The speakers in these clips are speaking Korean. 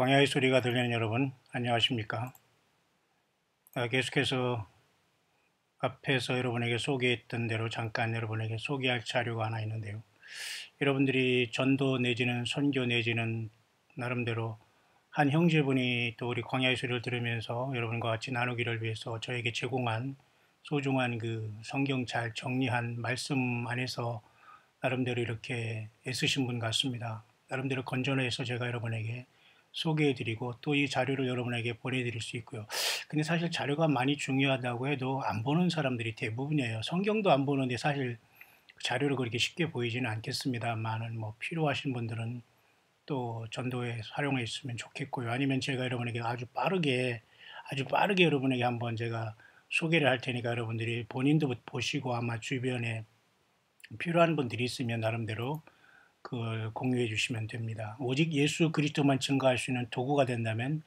광야의 소리가 들리는 여러분 안녕하십니까 아, 계속해서 앞에서 여러분에게 소개했던 대로 잠깐 여러분에게 소개할 자료가 하나 있는데요 여러분들이 전도 내지는 선교 내지는 나름대로 한 형제분이 또 우리 광야의 소리를 들으면서 여러분과 같이 나누기를 위해서 저에게 제공한 소중한 그 성경 잘 정리한 말씀 안에서 나름대로 이렇게 애쓰신 분 같습니다. 나름대로 건전해서 제가 여러분에게 소개해드리고 또 이 자료를 여러분에게 보내드릴 수 있고요. 근데 사실 자료가 많이 중요하다고 해도 안 보는 사람들이 대부분이에요. 성경도 안 보는데 사실 자료를 그렇게 쉽게 보이지는 않겠습니다만은 뭐 필요하신 분들은 또 전도에 활용했으면 좋겠고요. 아니면 제가 여러분에게 아주 빠르게 아주 빠르게 여러분에게 한번 제가 소개를 할 테니까 여러분들이 본인도 보시고 아마 주변에 필요한 분들이 있으면 나름대로 그걸 공유해 주시면 됩니다. 오직 예수 그리스도만 증거할 수 있는 도구가 된다면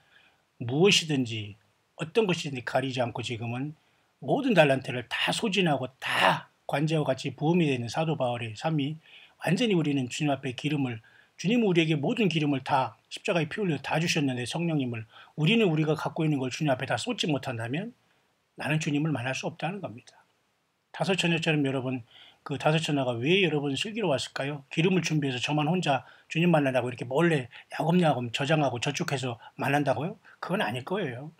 무엇이든지 어떤 것이든지 가리지 않고 지금은 모든 달란트를 다 소진하고 다 관제와 같이 부음이 되는 사도 바울의 삶이 완전히 우리는 주님 앞에 기름을 주님은 우리에게 모든 기름을 다 십자가에 피 흘려 다 주셨는데 성령님을 우리는 우리가 갖고 있는 걸 주님 앞에 다 쏟지 못한다면 나는 주님을 만날 수 없다는 겁니다. 다섯 처녀처럼 여러분 그 다섯 처녀가 왜 여러분 슬기로 왔을까요? 기름을 준비해서 저만 혼자 주님 만나라고 이렇게 몰래 야곱야곱 저장하고 저축해서 만난다고요? 그건 아닐 거예요.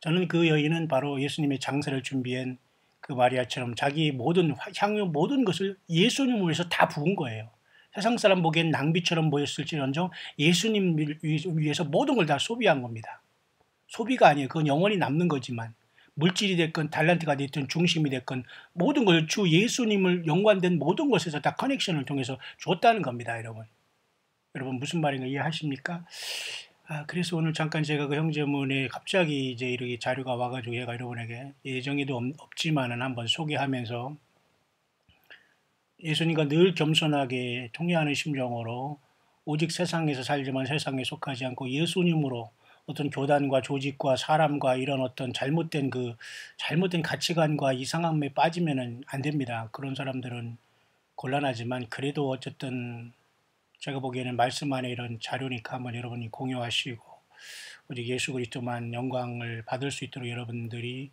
저는 그 여인은 바로 예수님의 장사를 준비한 그 마리아처럼 자기 모든 향유 모든 것을 예수님을 위해서 다 부은 거예요. 세상 사람 보기엔 낭비처럼 보였을지언정 예수님 위해서 모든 걸 다 소비한 겁니다. 소비가 아니에요. 그건 영원히 남는 거지만 물질이 됐건 달란트가 됐든 중심이 됐건 모든 걸 주 예수님을 연관된 모든 것에서 다 커넥션을 통해서 줬다는 겁니다, 여러분. 여러분 무슨 말인가 이해하십니까? 아, 그래서 오늘 잠깐 제가 그 형제문에 갑자기 이제 이렇게 자료가 와가지고 얘가 여러분에게 예정에도 없지만은 한번 소개하면서 예수님과 늘 겸손하게 통회하는 심정으로 오직 세상에서 살지만 세상에 속하지 않고 예수님으로 어떤 교단과 조직과 사람과 이런 어떤 잘못된 그 잘못된 가치관과 이상함에 빠지면은 안 됩니다. 그런 사람들은 곤란하지만 그래도 어쨌든 제가 보기에는 말씀 안에 이런 자료니까 한번 여러분이 공유하시고 우리 예수 그리스도만 영광을 받을 수 있도록 여러분들이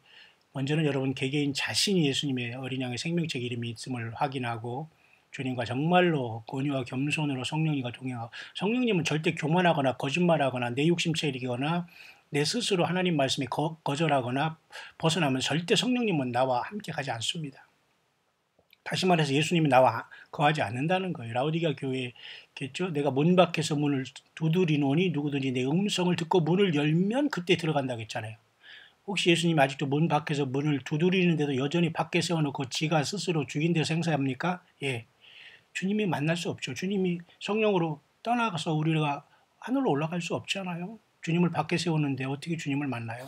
먼저는 여러분 개개인 자신이 예수님의 어린 양의 생명책 이름이 있음을 확인하고 주님과 정말로 권유와 겸손으로 성령님과 동행하고 성령님은 절대 교만하거나 거짓말하거나 내 욕심체 이기거나 내 스스로 하나님 말씀에 거, 거절하거나 벗어나면 절대 성령님은 나와 함께 가지 않습니다. 다시 말해서 예수님이 나와 거하지 않는다는 거예요. 라우디가 교회겠죠. 내가 문 밖에서 문을 두드리노니 누구든지 내 음성을 듣고 문을 열면 그때 들어간다고 했잖아요. 혹시 예수님 아직도 문 밖에서 문을 두드리는데도 여전히 밖에 세워놓고 지가 스스로 죽인 데 생사합니까? 예. 주님이 만날 수 없죠. 주님이 성령으로 떠나가서 우리가 하늘로 올라갈 수 없잖아요. 주님을 밖에 세우는데 어떻게 주님을 만나요?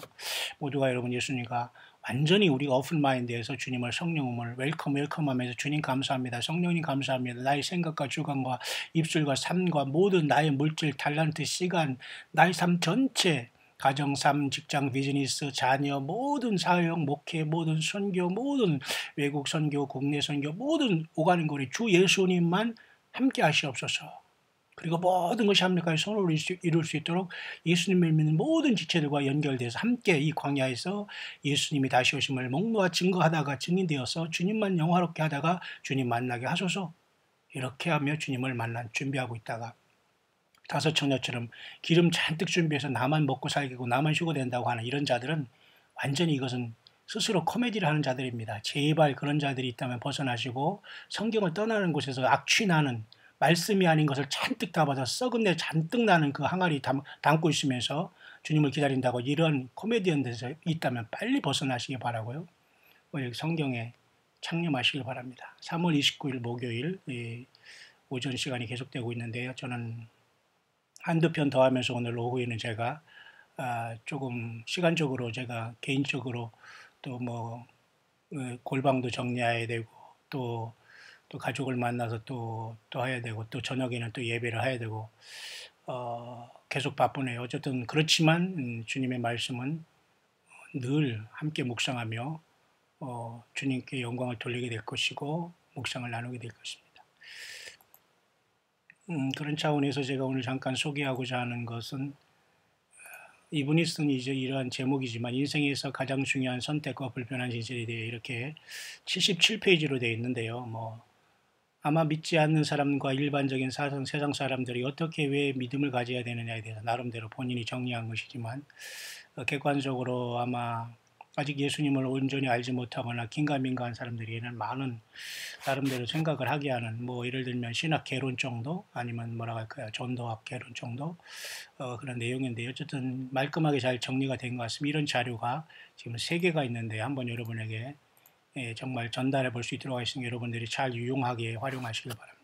모두가 여러분 예수님과 완전히 우리가 오픈 마인드에서 주님을 성령을 웰컴 웰컴 하면서 주님 감사합니다. 성령님 감사합니다. 나의 생각과 주관과 입술과 삶과 모든 나의 물질, 탤런트, 시간, 나의 삶 전체 가정, 삶, 직장, 비즈니스, 자녀, 모든 사역, 목회, 모든 선교, 모든 외국 선교, 국내 선교, 모든 오가는 거리 주 예수님만 함께 하시옵소서. 그리고 모든 것이 합력하여 손으로 이룰 수 있도록 예수님을 믿는 모든 지체들과 연결돼서 함께 이 광야에서 예수님이 다시 오심을 목놓아 증거하다가 증인되어서 주님만 영화롭게 하다가 주님 만나게 하소서. 이렇게 하며 주님을 만난 준비하고 있다가 다섯 청녀처럼 기름 잔뜩 준비해서 나만 먹고 살고 나만 쉬고 된다고 하는 이런 자들은 완전히 이것은 스스로 코미디를 하는 자들입니다. 제발 그런 자들이 있다면 벗어나시고 성경을 떠나는 곳에서 악취나는 말씀이 아닌 것을 잔뜩 담아서 썩은 내 잔뜩 나는 그 항아리 담, 담고 있으면서 주님을 기다린다고 이런 코미디언들에서 있다면 빨리 벗어나시기 바라고요. 성경에 창념하시길 바랍니다. 3월 29일 목요일 오전 시간이 계속되고 있는데요. 저는 한두 편 더 하면서 오늘 오후에는 제가 아, 조금 시간적으로 제가 개인적으로 또뭐 어, 골방도 정리해야 되고 또, 또 가족을 만나서 또, 또 해야 되고 또 저녁에는 또 예배를 해야 되고 어, 계속 바쁘네요. 어쨌든 그렇지만 음, 주님의 말씀은 늘 함께 묵상하며 어, 주님께 영광을 돌리게 될 것이고 묵상을 나누게 될 것입니다. 음, 그런 차원에서 제가 오늘 잠깐 소개하고자 하는 것은 이분이 쓴 이제 이러한 제목이지만 인생에서 가장 중요한 선택과 불편한 진실에 대해 이렇게 77페이지로 되어 있는데요. 뭐 아마 믿지 않는 사람과 일반적인 사상, 세상 사람들이 어떻게 왜 믿음을 가져야 되느냐에 대해서 나름대로 본인이 정리한 것이지만 어, 객관적으로 아마 아직 예수님을 온전히 알지 못하거나 긴가민가한 사람들에게는 많은 나름대로 생각을 하게 하는 뭐 예를 들면 신학 개론 정도 아니면 뭐라 할까요 전도학 개론 정도 어, 그런 내용인데 어쨌든 말끔하게 잘 정리가 된 것 같습니다. 이런 자료가 지금 세 개가 있는데 한번 여러분에게 예, 정말 전달해 볼 수 있도록 하겠습니다. 여러분들이 잘 유용하게 활용하시길 바랍니다.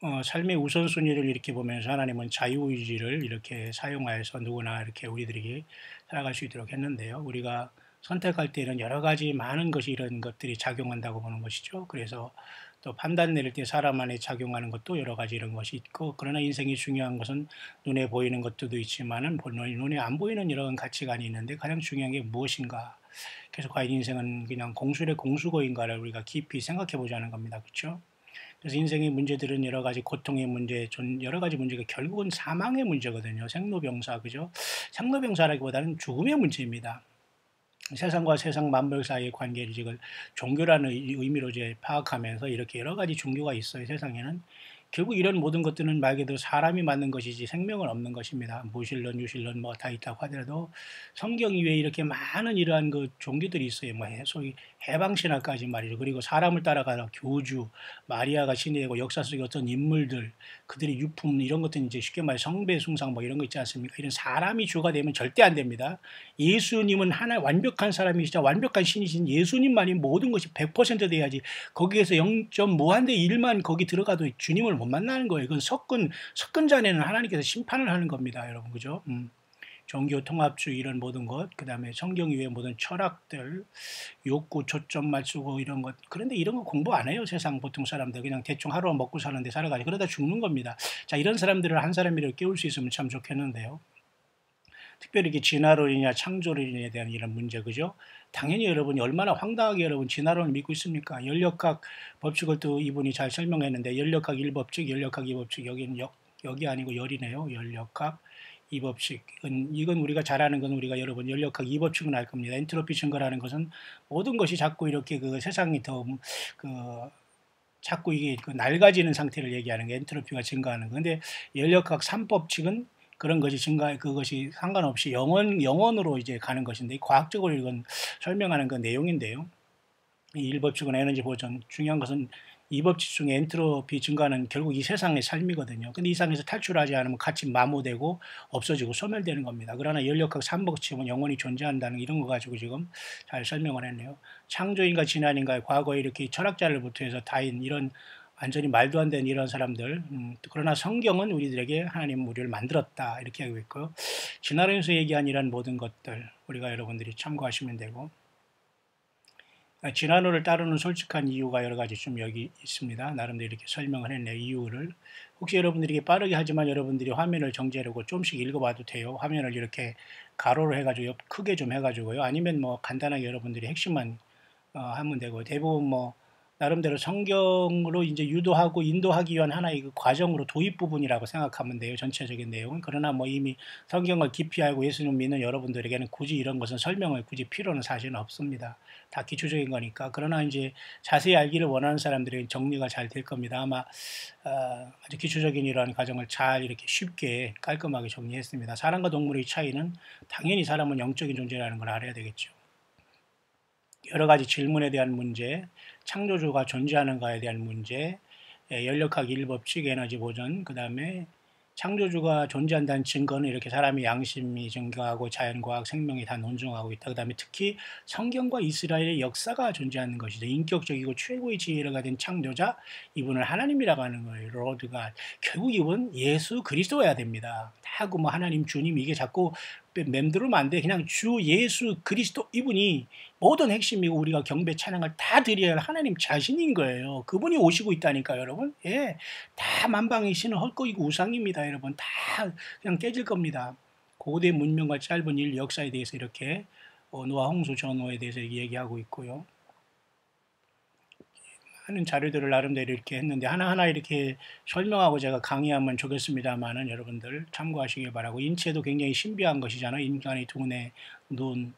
어, 삶의 우선순위를 이렇게 보면서 하나님은 자유의지를 이렇게 사용하여서 누구나 이렇게 우리들에게 살아갈 수 있도록 했는데요. 우리가 선택할 때는 여러 가지 많은 것이 이런 것들이 작용한다고 보는 것이죠. 그래서 또 판단 내릴 때 사람 안에 작용하는 것도 여러 가지 이런 것이 있고 그러나 인생이 중요한 것은 눈에 보이는 것들도 있지만은 눈에 안 보이는 이런 가치관이 있는데 가장 중요한 게 무엇인가 그래서 과연 인생은 그냥 공술의 공수거인가를 우리가 깊이 생각해 보자는 겁니다. 그렇죠? 그래서 인생의 문제들은 여러 가지 고통의 문제, 여러 가지 문제가 결국은 사망의 문제거든요. 생로병사, 그죠? 생로병사라기보다는 죽음의 문제입니다. 세상과 세상 만물 사이의 관계를 지금 종교라는 의미로 이제 파악하면서 이렇게 여러 가지 종교가 있어요. 세상에는 결국 이런 모든 것들은 말 그대로 사람이 만든 것이지 생명은 없는 것입니다. 무신론, 유신론 뭐 다 있다고 하더라도 성경 이외에 이렇게 많은 이러한 그 종교들이 있어요. 뭐 소위 해방신화까지 말이죠. 그리고 사람을 따라가는 교주, 마리아가 신이 되고 역사 속의 어떤 인물들, 그들의 유품 이런 것들은 이제 쉽게 말해 성배 숭상 뭐 이런 거 있지 않습니까? 이런 사람이 주가 되면 절대 안 됩니다. 예수님은 하나 완벽한 사람이시자 완벽한 신이신 예수님만이 모든 것이 100% 돼야지 거기에서 0점 무한대 1만 거기 들어가도 주님을 못 만나는 거예요. 이건 섞은 섞은 잔에는 하나님께서 심판을 하는 겁니다, 여러분 그죠? 음. 종교 통합주의 이런 모든 것, 그 다음에 성경 이외의 모든 철학들, 욕구 초점 맞추고 이런 것. 그런데 이런 거 공부 안 해요. 세상 보통 사람들. 그냥 대충 하루 먹고 사는데 살아가지. 그러다 죽는 겁니다. 자, 이런 사람들을 한 사람이라도 깨울 수 있으면 참 좋겠는데요. 특별히 이게 진화론이냐 창조론에 대한 이런 문제, 그죠? 당연히 여러분이 얼마나 황당하게 여러분 진화론을 믿고 있습니까? 연력학 법칙을 또 이분이 잘 설명했는데 연력학 1법칙, 연력학 2법칙 여기는 역, 여기 아니고 열이네요. 연력학 이 법칙은 이건 우리가 잘 아는 건 우리가 여러분 연력학 이 법칙은 알 겁니다. 엔트로피 증가라는 것은 모든 것이 자꾸 이렇게 그 세상이 더그 자꾸 이게 그 낡아지는 상태를 얘기하는 게 엔트로피가 증가하는 건데 연력학 3법칙은 그런 것이 증가 그것이 상관없이 영원 영원으로 이제 가는 것인데 과학적으로 이건 설명하는 그 내용인데요. 이 1법칙은 에너지 보존 중요한 것은 이 법칙 중에 엔트로피 증가는 결국 이 세상의 삶이거든요. 근데 이 상에서 탈출하지 않으면 같이 마모되고 없어지고 소멸되는 겁니다. 그러나 연력학 3법칙은 영원히 존재한다는 이런 거 가지고 지금 잘 설명을 했네요. 창조인가 진화인가 과거에 이렇게 철학자를 부터 해서 다인 이런 완전히 말도 안 되는 이런 사람들. 음, 그러나 성경은 우리들에게 하나님 우리를 만들었다 이렇게 하고 있고요. 진화론에서 얘기한 이런 모든 것들 우리가 여러분들이 참고하시면 되고 아, 진화론을 따르는 솔직한 이유가 여러 가지 좀 여기 있습니다. 나름대로 이렇게 설명을 했네요. 이유를. 혹시 여러분들에게 빠르게 하지만 여러분들이 화면을 정지하려고 좀씩 읽어봐도 돼요. 화면을 이렇게 가로로 해가지고 크게 좀 해가지고요. 아니면 뭐 간단하게 여러분들이 핵심만 어, 하면 되고 대부분 뭐 나름대로 성경으로 이제 유도하고 인도하기 위한 하나의 그 과정으로 도입 부분이라고 생각하면 돼요. 전체적인 내용은. 그러나 뭐 이미 성경을 깊이 알고 예수님 믿는 여러분들에게는 굳이 이런 것은 설명을 굳이 필요는 사실은 없습니다. 다 기초적인 거니까. 그러나 이제 자세히 알기를 원하는 사람들에게 정리가 잘 될 겁니다. 아마 어, 아주 기초적인 이러한 과정을 잘 이렇게 쉽게 깔끔하게 정리했습니다. 사람과 동물의 차이는 당연히 사람은 영적인 존재라는 걸 알아야 되겠죠. 여러 가지 질문에 대한 문제, 창조주가 존재하는가에 대한 문제, 예, 연력학 1법칙 에너지 보존, 그 다음에 창조주가 존재한다는 증거는 이렇게 사람의 양심이 증거하고 자연과학 생명이 다 논증하고 있다. 그 다음에 특히 성경과 이스라엘의 역사가 존재하는 것이죠. 인격적이고 최고의 지혜를 가진 창조자, 이분을 하나님이라고 하는 거예요. 로드가. 결국 이분 예수 그리스도여야 됩니다. 하고 뭐 하나님 주님 이게 자꾸 맴들으면 안 돼. 그냥 주 예수 그리스도 이분이 모든 핵심이고 우리가 경배 찬양을 다 드려야 할 하나님 자신인 거예요. 그분이 오시고 있다니까 여러분. 예. 다 만방의 신은 헐거이고 우상입니다. 여러분. 다 그냥 깨질 겁니다. 고대 문명과 짧은 일 역사에 대해서 이렇게 어, 노아 홍수 전호에 대해서 얘기하고 있고요. 하는 자료들을 나름대로 이렇게 했는데 하나하나 이렇게 설명하고 제가 강의하면 좋겠습니다만은 여러분들 참고하시길 바라고 인체도 굉장히 신비한 것이잖아요. 인간의 두뇌, 눈,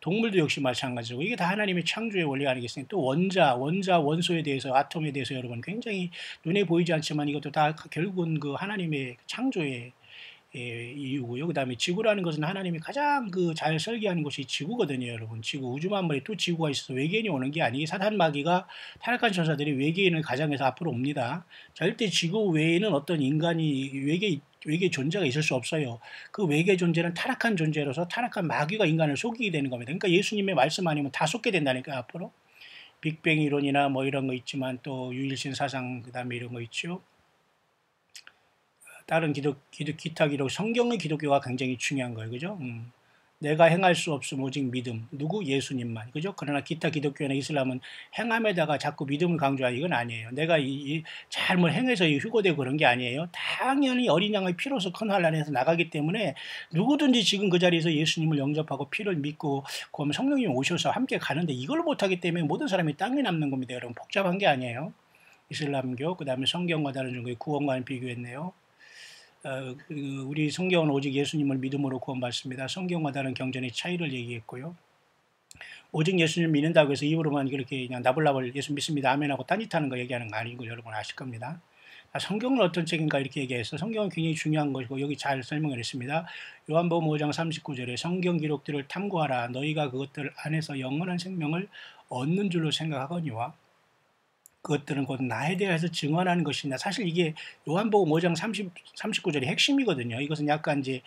동물도 역시 마찬가지고 이게 다 하나님의 창조의 원리 아니겠습니까? 또 원자, 원자, 원소에 대해서 아톰에 대해서 여러분 굉장히 눈에 보이지 않지만 이것도 다 결국은 그 하나님의 창조의 예, 이유고요. 그 다음에 지구라는 것은 하나님이 가장 그 잘 설계하는 것이 지구거든요, 여러분. 지구 우주 만물에 또 지구가 있어서 외계인이 오는 게 아니고 사탄 마귀가 타락한 천사들이 외계인을 가장해서 앞으로 옵니다. 절대 지구 외에는 어떤 인간이 외계 외계 존재가 있을 수 없어요. 그 외계 존재는 타락한 존재로서 타락한 마귀가 인간을 속이게 되는 겁니다. 그러니까 예수님의 말씀 아니면 다 속게 된다니까 앞으로. 빅뱅 이론이나 뭐 이런 거 있지만 또 유일신 사상 그다음에 이런 거 있죠. 다른 기독, 기독 기타 기독 성경의 기독교가 굉장히 중요한 거예요. 그죠? 음. 내가 행할 수 없음 오직 믿음. 누구? 예수님만. 그죠? 그러나 기타 기독교나 이슬람은 행함에다가 자꾸 믿음을 강조하는 이건 아니에요. 내가 이, 이 잘못 행해서 휴고되고 그런 게 아니에요. 당연히 어린 양의 피로서 큰 환란에서 나가기 때문에 누구든지 지금 그 자리에서 예수님을 영접하고 피를 믿고 그러면 성령님 오셔서 함께 가는데 이걸 못하기 때문에 모든 사람이 땅에 남는 겁니다. 여러분 복잡한 게 아니에요. 이슬람교 그 다음에 성경과 다른 종교의 구원과는 비교했네요. 어, 그 우리 성경은 오직 예수님을 믿음으로 구원받습니다. 성경과 다른 경전의 차이를 얘기했고요. 오직 예수님 믿는다고 해서 입으로만 그렇게 그냥 나불나불 예수 믿습니다. 아멘하고 딴짓하는 거 얘기하는 거 아닌 거 여러분 아실 겁니다. 성경은 어떤 책인가 이렇게 얘기해서 성경은 굉장히 중요한 것이고 여기 잘 설명을 했습니다. 요한복음 5장 39절에 성경 기록들을 탐구하라 너희가 그것들 안에서 영원한 생명을 얻는 줄로 생각하거니와 그것들은 곧 나에 대해서 증언하는 것이냐. 사실 이게 요한복음 5장 30, 39절의 핵심이거든요. 이것은 약간 이제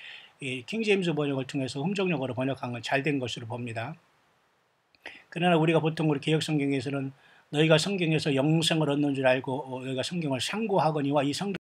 킹제임스 번역을 통해서 hum정역어로 번역한 건 잘 된 것으로 봅니다. 그러나 우리가 보통 우리 개혁 성경에서는 너희가 성경에서 영생을 얻는 줄 알고 어, 너희가 성경을 상고하거니와 이 성경